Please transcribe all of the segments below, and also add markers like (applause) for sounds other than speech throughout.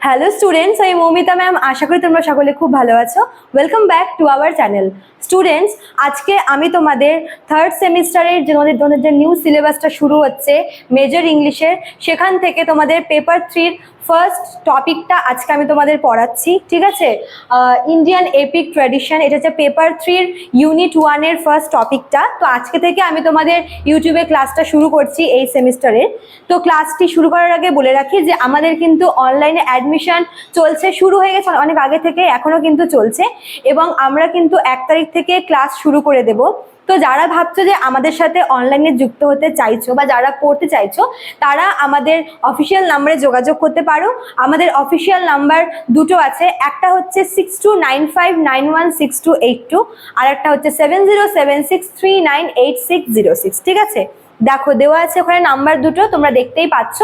Hello students আমি Moumita ma'am আশা করি তোমরা সকলে খুব ভালো আছো। Welcome back to our channel students আজকে আমি তোমাদের থার্ড সেমিস্টারের যে তোমাদের তোমাদের যে নিউ সিলেবাসটা শুরু হচ্ছে মেজর ইংলিশের সেখান থেকে তোমাদের পেপার থ্রির ফার্স্ট টপিকটা আজকে আমি তোমাদের পড়াচ্ছি, ঠিক আছে? ইন্ডিয়ান এপিক ট্র্যাডিশন এটা হচ্ছে পেপার থ্রির ইউনিট ওয়ানের ফার্স্ট টপিকটা তো আজকে থেকে আমি তোমাদের ইউটিউবে ক্লাসটা শুরু করছি এই সেমিস্টারের তো ক্লাসটি শুরু করার আগে বলে রাখি যে আমাদের কিন্তু অনলাইনে অ্যাডমিশন চলছে, শুরু হয়ে গেছে অনেক আগে থেকে এখনও কিন্তু চলছে এবং আমরা কিন্তু এক তারিখ থেকে ক্লাস শুরু করে দেব। তো যারা ভাবছ যে আমাদের সাথে অনলাইনে যুক্ত হতে চাইছো বা যারা পড়তে চাইছো, তারা আমাদের অফিসিয়াল নাম্বারে যোগাযোগ করতে পারো। আমাদের অফিসিয়াল নাম্বার দুটো আছে, একটা হচ্ছে six two nine five nine one six two eight two আর একটা হচ্ছে seven zero seven six three nine eight six zero six ঠিক আছে? দেখো, দেওয়া আছে ওখানে নাম্বার দুটো, তোমরা দেখতেই পাচ্ছ।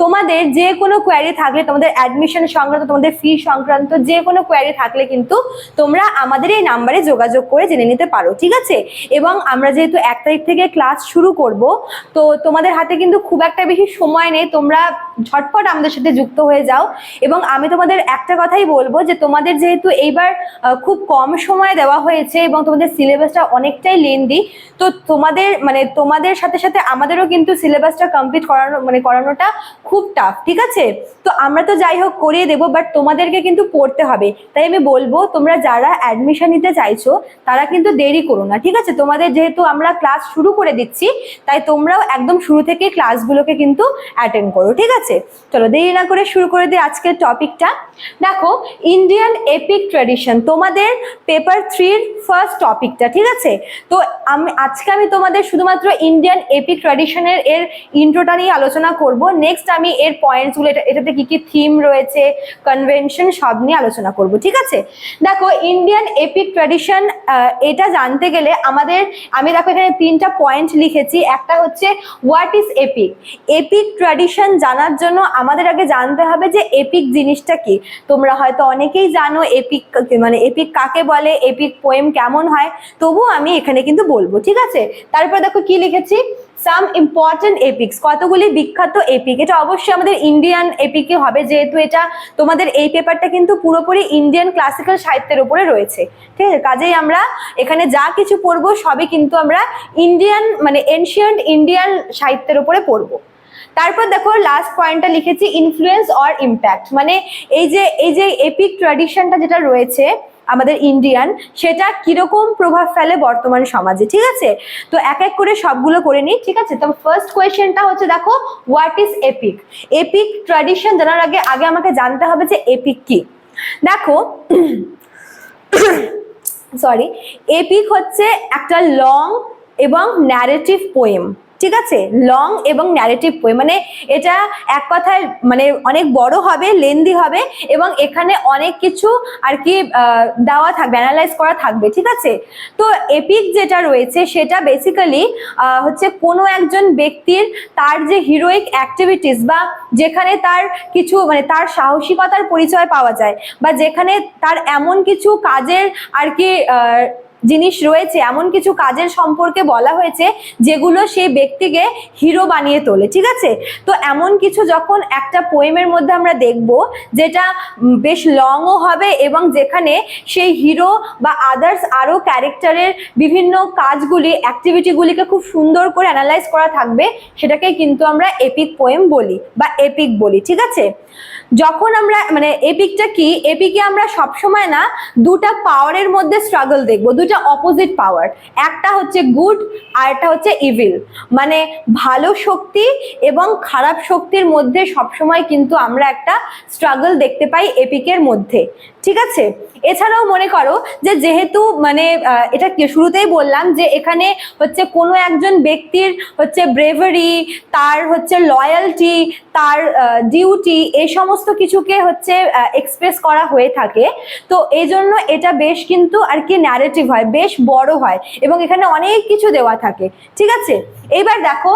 তোমাদের যে কোনো কোয়ারি থাকলে, তোমাদের অ্যাডমিশন সংক্রান্ত, তোমাদের ফি সংক্রান্ত যে কোনো কোয়ারি থাকলে কিন্তু তোমরা আমাদের এই নাম্বারে যোগাযোগ করে জেনে নিতে পারো, ঠিক আছে? এবং আমরা যেহেতু এক তারিখ থেকে ক্লাস শুরু করব, তো তোমাদের হাতে কিন্তু খুব একটা বেশি সময় নেই, তোমরা ঝটপট আমাদের সাথে যুক্ত হয়ে যাও। এবং আমি তোমাদের একটা কথাই বলব যে তোমাদের যেহেতু এইবার খুব কম সময় দেওয়া হয়েছে এবং তোমাদের সিলেবাসটা অনেকটাই লেন্দি তো তোমাদের মানে তোমাদের সাথে সাথে আমাদেরও কিন্তু সিলেবাসটা কমপ্লিট করানো মানে করানোটা খুব টাফ ঠিক আছে? তো আমরা তো যাই হোক করিয়ে দেবো বাট তোমাদেরকে কিন্তু পড়তে হবে। তাই আমি বলব, তোমরা যারা অ্যাডমিশন নিতে চাইছো, তারা কিন্তু দেরি করো না, ঠিক আছে? তোমাদের যেহেতু আমরা ক্লাস শুরু করে দিচ্ছি, তাই তোমরাও একদম শুরু থেকে ক্লাসগুলোকে কিন্তু অ্যাটেন্ড করো, ঠিক আছে? চলো দেরি না করে শুরু করে দিই আজকের টপিকটা। দেখো ইন্ডিয়ান এপিক ট্র্যাডিশন তোমাদের পেপার থ্রির ফার্স্ট টপিকটা ঠিক আছে? তো আমি, আজকে আমি তোমাদের শুধুমাত্র ইন্ডিয়ান এপিক ট্র্যাডিশনের এর ইন্ট্রোটা নিয়ে আলোচনা করব। নেক্সট আমি এর পয়েন্টসগুলো এটা, এটাতে কি কি থিম রয়েছে কনভেনশন সব নিয়ে আলোচনা করব, ঠিক আছে? দেখো ইন্ডিয়ান এপিক ট্র্যাডিশন এটা জানতে গেলে আমাদের, আমি দেখো এখানে তিনটা পয়েন্ট লিখেছি। একটা হচ্ছে what is epic epic tradition জানার জন্য আমাদের আগে জানতে হবে যে এপিক জিনিসটা কি। তোমরা হয়তো অনেকেই জানো এপিক মানে এপিক কাকে বলে এপিক পোয়েম কেমন হয় তবু আমি এখানে কিন্তু বলব, ঠিক আছে? তারপর দেখো কি লিখেছি? সাম ইম্পর্টেন্ট এপিক্স কতগুলি বিখ্যাত এপিক এটা অবশ্যই আমাদের ইন্ডিয়ান এপিকে হবে, যেহেতু এটা তোমাদের এই পেপারটা কিন্তু পুরোপুরি ইন্ডিয়ান ক্লাসিক্যাল সাহিত্যের উপরে রয়েছে। ঠিক আছে? কাজেই আমরা এখানে যা কিছু পড়ব, সবই কিন্তু আমরা ইন্ডিয়ান মানে এনশিয়েন্ট ইন্ডিয়ান সাহিত্যের উপরে পড়ব। তারপর দেখো লাস্ট পয়েন্টটা লিখেছি ইনফ্লুয়েন্স অর ইম্প্যাক্ট মানে এই যে এই যে এপিক ট্র্যাডিশনটা যেটা রয়েছে আমাদের ইন্ডিয়ান সেটা কীরকম প্রভাব ফেলে বর্তমান সমাজে, ঠিক আছে? তো এক এক করে সবগুলো করে নিই, ঠিক আছে? তো ফার্স্ট কোয়েশ্চেনটা হচ্ছে দেখো what is epic epic tradition জানার আগে আগে আমাকে জানতে হবে যে এপিক কি। দেখো (coughs) সরি এপিক হচ্ছে একটা লং এবং ন্যারেটিভ পোয়েম ঠিক আছে? লং এবং ন্যারেটিভ পোয়েম মানে এটা এক কথায় মানে অনেক বড় হবে লেন্দি হবে এবং এখানে অনেক কিছু আর কি দেওয়া থাকবে অ্যানালাইজ করা থাকবে, ঠিক আছে? তো এপিক যেটা রয়েছে সেটা বেসিক্যালি হচ্ছে কোনো একজন ব্যক্তির তার যে হিরোইক অ্যাক্টিভিটিস বা যেখানে তার কিছু মানে তার সাহসিকতার পরিচয় পাওয়া যায় বা যেখানে তার এমন কিছু কাজের আর কি জিনিস রয়েছে, এমন কিছু কাজের সম্পর্কে বলা হয়েছে যেগুলো সেই ব্যক্তিকে হিরো বানিয়ে তোলে, ঠিক আছে? তো এমন কিছু যখন একটা পোয়েমের মধ্যে আমরা দেখব যেটা বেশ লংও হবে এবং যেখানে সেই হিরো বা আদার্স আরও ক্যারেক্টারের বিভিন্ন কাজগুলি অ্যাক্টিভিটিগুলিকে খুব সুন্দর করে অ্যানালাইজ করা থাকবে সেটাকে কিন্তু আমরা এপিক পোয়েম বলি বা এপিক বলি, ঠিক আছে? যখন আমরা মানে এপিকটা কি? এপিকে আমরা সবসময় না দুটা পাওয়ারের মধ্যে স্ট্রাগল দেখব দুটা অপোজিট পাওয়ার একটা হচ্ছে গুড আর একটা হচ্ছে ইভিল মানে ভালো শক্তি এবং খারাপ শক্তির মধ্যে সবসময় কিন্তু আমরা একটা স্ট্রাগল দেখতে পাই এপিকের মধ্যে। ঠিক আছে? এছাড়াও মনে করো যে যেহেতু মানে এটা শুরুতেই বললাম যে এখানে হচ্ছে কোনো একজন ব্যক্তির হচ্ছে ব্রেভারি তার হচ্ছে লয়ালটি তার ডিউটি এই সমস্ত কিছুকে হচ্ছে এক্সপ্রেস করা হয়ে থাকে। তো এই জন্য এটা বেশ কিন্তু আর কি ন্যারেটিভ হয়, বেশ বড় হয় এবং এখানে অনেক কিছু দেওয়া থাকে। ঠিক আছে? এইবার দেখো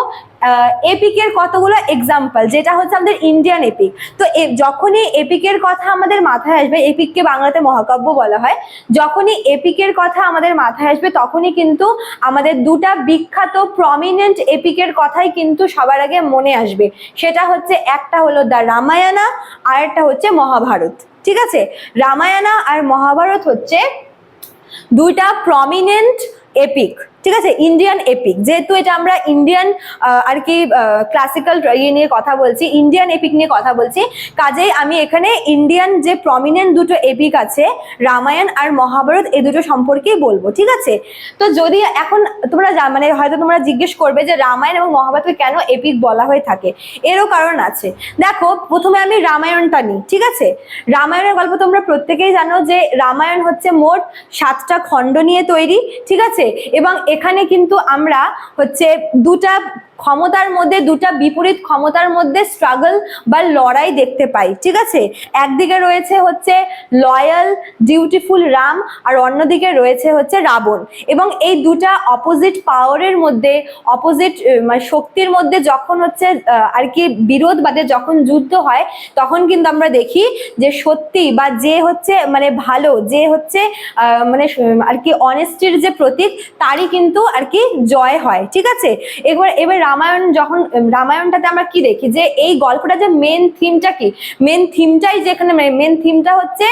এপিকের কতগুলো এক্সাম্পল যেটা হচ্ছে আমাদের ইন্ডিয়ান এপিক তো যখনই এপিকের কথা আমাদের মাথায় আসবে এপিককে বাংলাতে মহাকাব্য বলা হয়, যখনই এপিকের কথা আমাদের মাথায় আসবে, তখনই কিন্তু আমাদের দুটা বিখ্যাত প্রমিনেন্ট এপিকের কথাই কিন্তু সবার আগে মনে আসবে। সেটা হচ্ছে একটা হলো দ্য রামায়ণা আর একটা হচ্ছে মহাভারত। ঠিক আছে? রামায়ণা আর মহাভারত হচ্ছে দুইটা প্রমিনেন্ট এপিক ঠিক আছে? ইন্ডিয়ান এপিক যেহেতু এটা আমরা ইন্ডিয়ান আর কি ক্লাসিক্যাল ইয়ে নিয়ে কথা বলছি ইন্ডিয়ান এপিক নিয়ে কথা বলছি, কাজেই আমি এখানে ইন্ডিয়ান যে প্রমিনেন্ট দুটো এপিক আছে রামায়ণ আর মহাভারত এই দুটো সম্পর্কেই বলব, ঠিক আছে? তো যদি এখন তোমরা মানে হয়তো তোমরা জিজ্ঞেস করবে যে রামায়ণ এবং মহাভারতকে কেন এপিক বলা হয়ে থাকে? এরও কারণ আছে। দেখো, প্রথমে আমি রামায়ণটা নিই, ঠিক আছে? রামায়ণের গল্প তোমরা প্রত্যেকেই জানো যে রামায়ণ হচ্ছে মোট সাতটা খণ্ড নিয়ে তৈরি, ঠিক আছে? এবং এখানে কিন্তু আমরা হচ্ছে দুটা ক্ষমতার মধ্যে, দুটা বিপরীত ক্ষমতার মধ্যে স্ট্রাগল বা লড়াই দেখতে পাই, ঠিক আছে? একদিকে রয়েছে হচ্ছে লয়াল ডিউটিফুল রাম আর অন্যদিকে রয়েছে হচ্ছে রাবণ। এবং এই দুটা অপোজিট পাওয়ারের মধ্যে অপোজিট মানে শক্তির মধ্যে যখন হচ্ছে আর কি বিরোধ বাদে যখন যুদ্ধ হয়, তখন কিন্তু আমরা দেখি যে সত্যি বা যে হচ্ছে মানে ভালো, যে হচ্ছে মানে আর কি অনেস্টির যে প্রতীক, তারই কিন্তু আর কি জয় হয়, ঠিক আছে? এবার এবার রামায়ণ যখন রামায়ণটাতে আমরা কি দেখি? যে এই গল্পটা যে মেন থিমটা কি? মেন থিমটাই যেখানে মেন থিমটা হচ্ছে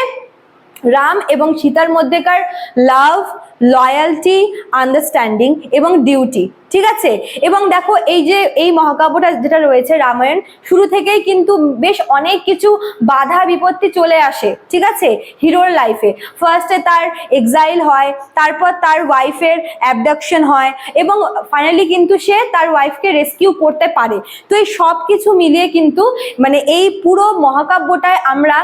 রাম এবং সীতার মধ্যেকার লাভ লয়ালটি আন্ডারস্ট্যান্ডিং এবং ডিউটি ঠিক আছে? এবং দেখো এই যে এই মহাকাব্যটা যেটা রয়েছে রামায়ণ, শুরু থেকেই কিন্তু বেশ অনেক কিছু বাধা বিপত্তি চলে আসে, ঠিক আছে? হিরোর লাইফে ফার্স্টে তার এক্সাইল হয়, তারপর তার ওয়াইফের অ্যাবডাকশন হয় এবং ফাইনালি কিন্তু সে তার ওয়াইফকে রেস্কিউ করতে পারে। তো এই সব কিছু মিলিয়ে কিন্তু মানে এই পুরো মহাকাব্যটায় আমরা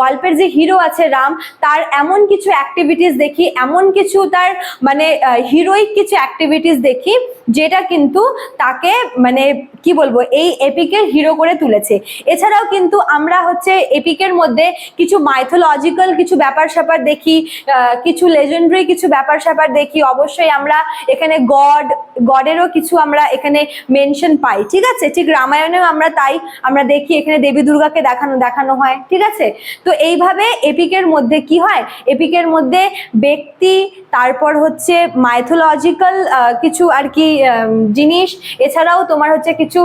গল্পের যে হিরো আছে রাম তার এমন কিছু অ্যাক্টিভিটিস দেখি এমন কিছু তার মানে হিরোইক কিছু অ্যাক্টিভিটিস দেখি যেটা কিন্তু তাকে মানে কি বলব, এই এপিকের হিরো করে তুলেছে। এছাড়াও কিন্তু আমরা হচ্ছে এপিকের মধ্যে কিছু মাইথোলজিক্যাল কিছু ব্যাপার স্যাপার দেখি কিছু লেজেন্ডারি কিছু ব্যাপার স্যাপার দেখি। অবশ্যই আমরা এখানে গড গডেরও কিছু আমরা এখানে মেনশন পাই, ঠিক আছে? ঠিক রামায়ণেও আমরা তাই, আমরা দেখি, এখানে দেবী দুর্গাকে দেখানো দেখানো হয়, ঠিক আছে? তো এইভাবে এপিকের মধ্যে কি হয়? এপিকের মধ্যে ব্যক্তি তারপর হচ্ছে মাইথোলজিক্যাল কিছু আর কি জিনিস। এছাড়াও তোমার হচ্ছে কিছু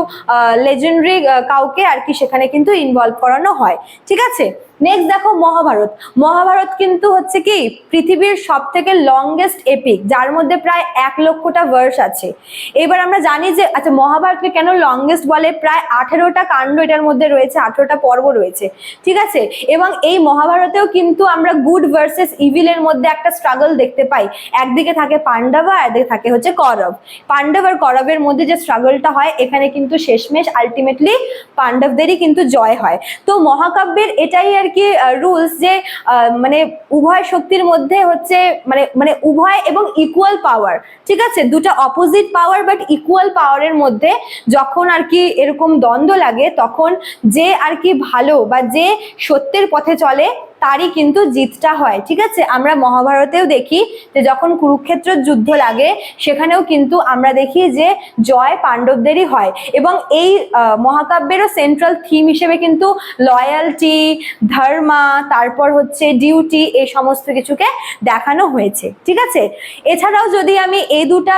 লেজেন্ডারি কাউকে আর কি সেখানে কিন্তু ইনভলভ করানো হয়। ঠিক আছে? নেক্সট দেখো মহাভারত। মহাভারত কিন্তু হচ্ছে কি, পৃথিবীর সব থেকে লংগেস্ট এপিক যার মধ্যে প্রায় এক লক্ষটা ভার্স আছে। এবার আমরা জানি যে আচ্ছা মহাভারতকে কেন লংগেস্ট বলে? প্রায় আঠেরোটা কাণ্ড এটার মধ্যে রয়েছে, আঠেরোটা পর্ব রয়েছে। ঠিক আছে? এবং এই মহাভারতেও কিন্তু আমরা গুড ভার্সেস ইভিলের মধ্যে একটা স্ট্রাগল দেখতে পাই। একদিকে থাকে পাণ্ডব আর একদিকে থাকে হচ্ছে কৌরব। পাণ্ডব আর কৌরবের মধ্যে যে স্ট্রাগলটা হয়, এখানে কিন্তু শেষমেশ আলটিমেটলি পাণ্ডবদেরই কিন্তু জয় হয়। তো মহাকাব্যের এটাই আর কি রুলস যে মানে উভয় শক্তির মধ্যে হচ্ছে মানে মানে উভয় এবং ইকুয়াল পাওয়ার ঠিক আছে? দুটো অপোজিট পাওয়ার বাট ইকুয়াল পাওয়ারের মধ্যে যখন আর কি এরকম দ্বন্দ্ব লাগে, তখন যে আর কি ভালো বা যে সত্যের পথে চলে তারই কিন্তু জিতটা হয়, ঠিক আছে? আমরা মহাভারতেও দেখি যে যখন কুরুক্ষেত্র যুদ্ধ লাগে, সেখানেও কিন্তু আমরা দেখি যে জয় পাণ্ডবদেরই হয়। এবং এই মহাকাব্যেরও সেন্ট্রাল থিম হিসেবে কিন্তু লয়ালটি ধর্মা তারপর হচ্ছে ডিউটি এই সমস্ত কিছুকে দেখানো হয়েছে, ঠিক আছে? এছাড়াও যদি আমি এই দুটা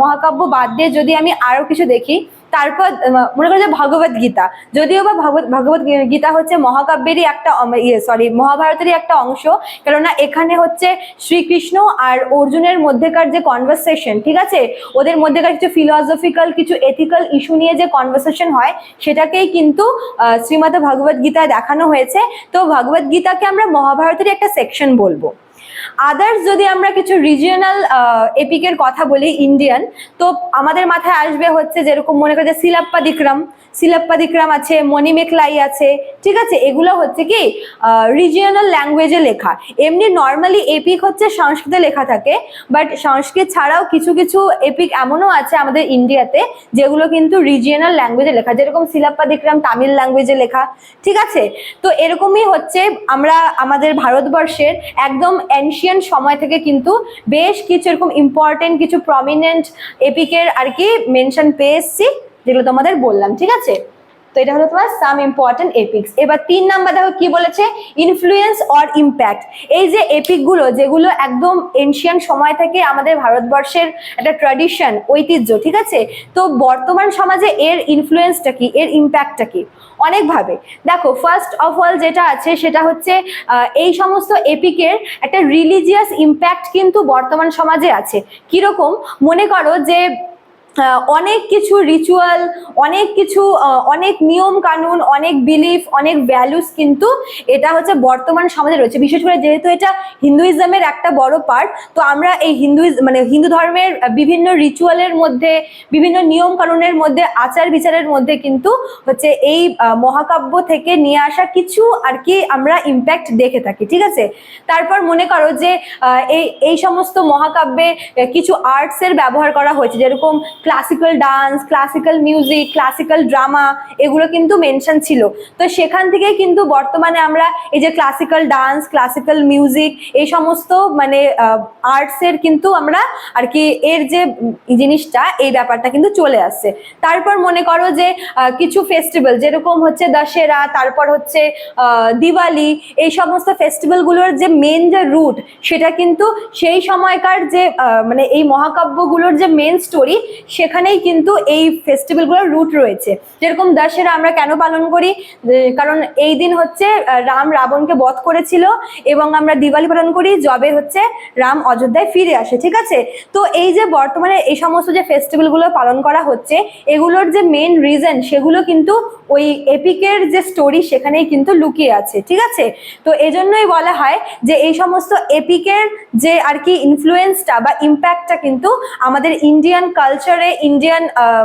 মহাকাব্য বাদ দিয়ে যদি আমি আরও কিছু দেখি তারপর মনে করো যে ভগবত গীতা। যদিও বা ভগবত ভগবত গীতা হচ্ছে মহাকাব্যেরই একটা ইয়ে সরি মহাভারতেরই একটা অংশ। কেননা এখানে হচ্ছে শ্রীকৃষ্ণ আর অর্জুনের মধ্যেকার যে কনভারসেশন ঠিক আছে? ওদের মধ্যেকার কিছু ফিলসফিক্যাল কিছু এথিক্যাল ইস্যু নিয়ে যে কনভারসেশন হয় সেটাকেই কিন্তু আহ, শ্রীমদ ভগবত গীতায় দেখানো হয়েছে। তো ভগবত গীতাকে আমরা মহাভারতেরই একটা সেকশন বলব। আদার্স যদি আমরা কিছু রিজিয়নাল এপিকের কথা বলি ইন্ডিয়ান তো আমাদের মাথায় আসবে হচ্ছে যেরকম মনে করে যে সিলাপ্পা দিক্রম সিলাপ্পা দিক্রম আছে মণিমেখলাই আছে, ঠিক আছে? এগুলো হচ্ছে কি রিজিয়নাল ল্যাঙ্গুয়েজে লেখা। এমনি নর্মালি এপিক হচ্ছে সংস্কৃতে লেখা থাকে বাট সংস্কৃত ছাড়াও কিছু কিছু এপিক এমনও আছে আমাদের ইন্ডিয়াতে যেগুলো কিন্তু রিজিয়নাল ল্যাঙ্গুয়েজে লেখা। যেরকম সিলাপ্পা দিক্রম তামিল ল্যাঙ্গুয়েজে লেখা, ঠিক আছে? তো এরকমই হচ্ছে আমরা, আমাদের ভারতবর্ষের একদম এনশিয়ান সময় থেকে কিন্তু বেশ কিছু এরকম ইম্পর্টেন্ট কিছু প্রমিনেন্ট এপিকের আর কি মেনশন পেয়ে এসছি, যেগুলো তোমাদের বললাম, ঠিক আছে? তো এটা হলো তোমার সাম ইম্পর্টেন্ট এপিক্স এবার তিন নাম্বার দেখো কি বলেছে? ইনফ্লুয়েন্স অর ইম্প্যাক্ট এই যে এপিকগুলো, যেগুলো একদম এনশিয়ান সময় থেকে আমাদের ভারতবর্ষের একটা ট্র্যাডিশন ঐতিহ্য, ঠিক আছে? তো বর্তমান সমাজে এর ইনফ্লুয়েন্সটা কি? এর ইম্প্যাক্টটা কি? অনেকভাবে দেখো ফার্স্ট অফ অল যেটা আছে সেটা হচ্ছে এই সমস্ত এপিকের একটা রিলিজিয়াস ইম্প্যাক্ট কিন্তু বর্তমান সমাজে আছে। কীরকম? মনে করো যে অনেক কিছু রিচুয়াল অনেক কিছু অনেক নিয়ম কানুন, অনেক বিলিফ অনেক ভ্যালুস কিন্তু এটা হচ্ছে বর্তমান সমাজে রয়েছে। বিশেষ করে যেহেতু এটা হিন্দুইজমের একটা বড় পার্ট তো আমরা এই হিন্দুইজ মানে হিন্দু ধর্মের বিভিন্ন রিচুয়ালের মধ্যে, বিভিন্ন নিয়ম কানুনের মধ্যে, আচার বিচারের মধ্যে কিন্তু হচ্ছে এই মহাকাব্য থেকে নিয়ে আসা কিছু আর কি আমরা ইম্প্যাক্ট দেখে থাকি, ঠিক আছে? তারপর মনে করো যে এই এই সমস্ত মহাকাব্যে কিছু আর্টসের ব্যবহার করা হয়েছে, যেরকম classical dance classical music classical drama এগুলো কিন্তু মেনশন ছিল। তো সেখান থেকে কিন্তু বর্তমানে আমরা এই যে ক্লাসিক্যাল ডান্স ক্লাসিক্যাল মিউজিক এই সমস্ত মানে আর্টসের কিন্তু আমরা আর কি এর যে জিনিসটা, এই ব্যাপারটা কিন্তু চলে আসছে। তারপর মনে করো যে কিছু ফেস্টিভ্যাল যেরকম হচ্ছে দশেরা, তারপর হচ্ছে দিওয়ালি, এই সমস্ত ফেস্টিভ্যালগুলোর যে মেন যে রুট সেটা কিন্তু সেই সময়কার যে মানে এই মহাকাব্যগুলোর যে মেন স্টোরি সেখানেই কিন্তু এই ফেস্টিভ্যালগুলোর রুট রয়েছে। যেরকম দশেরা আমরা কেন পালন করি? কারণ এই দিন হচ্ছে রাম রাবণকে বধ করেছিল এবং আমরা দিওয়ালি পালন করি, যবে হচ্ছে রাম অযোধ্যায় ফিরে আসে, ঠিক আছে? তো এই যে বর্তমানে এই সমস্ত যে ফেস্টিভ্যালগুলো পালন করা হচ্ছে, এগুলোর যে মেন রিজন সেগুলো কিন্তু ওই এপিকের যে স্টোরি সেখানেই কিন্তু লুকিয়ে আছে, ঠিক আছে? তো এজন্যই বলা হয় যে এই সমস্ত এপিকের যে আর কি ইনফ্লুয়েন্সটা বা ইম্প্যাক্টটা কিন্তু আমাদের ইন্ডিয়ান কালচারে ইন্ডিয়ান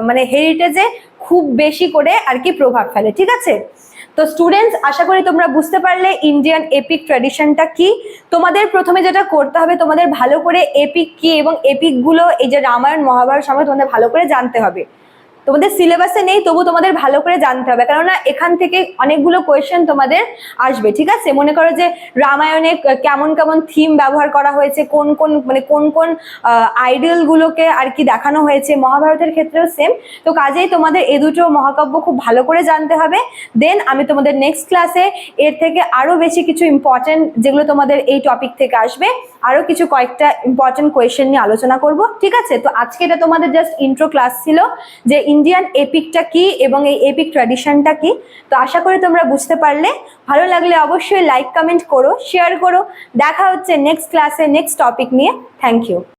মানে হেরিটেজে খুব বেশি করে আর কি প্রভাব ফেলে, ঠিক আছে? তো স্টুডেন্টস আশা করি তোমরা বুঝতে পারলে ইন্ডিয়ান এপিক ট্র্যাডিশনটা কি। তোমাদের প্রথমে যেটা করতে হবে, তোমাদের ভালো করে এপিক কি এবং এপিকগুলো এই যে রামায়ণ, মহাভারত সময় তোমাদের ভালো করে জানতে হবে। তোমাদের সিলেবাসে নেই, তবু তোমাদের ভালো করে জানতে হবে। কেননা এখান থেকে অনেকগুলো কোয়েশ্চেন তোমাদের আসবে, ঠিক আছে? মনে করো যে রামায়ণে কেমন কেমন থিম ব্যবহার করা হয়েছে, কোন কোন মানে কোন কোন আইডিয়াল গুলোকে আর কি দেখানো হয়েছে, মহাভারতের ক্ষেত্রেও সেম তো কাজেই তোমাদের এ দুটো মহাকাব্য খুব ভালো করে জানতে হবে। দেন আমি তোমাদের নেক্সট ক্লাসে এর থেকে আরও বেশি কিছু ইম্পর্টেন্ট যেগুলো তোমাদের এই টপিক থেকে আসবে, আরও কিছু কয়েকটা ইম্পর্টেন্ট কোয়েশ্চেন নিয়ে আলোচনা করব, ঠিক আছে? তো আজকে এটা তোমাদের জাস্ট ইন্ট্রো ক্লাস ছিল, যে ইন্ডিয়ান এপিকটা কি এবং এই এপিক ট্র্যাডিশনটা কি? তো আশা করি তোমরা বুঝতে পারলে। ভালো লাগলে অবশ্যই লাইক, কমেন্ট করো, শেয়ার করো। দেখা হচ্ছে নেক্সট ক্লাসে, নেক্সট টপিক নিয়ে। Thank you.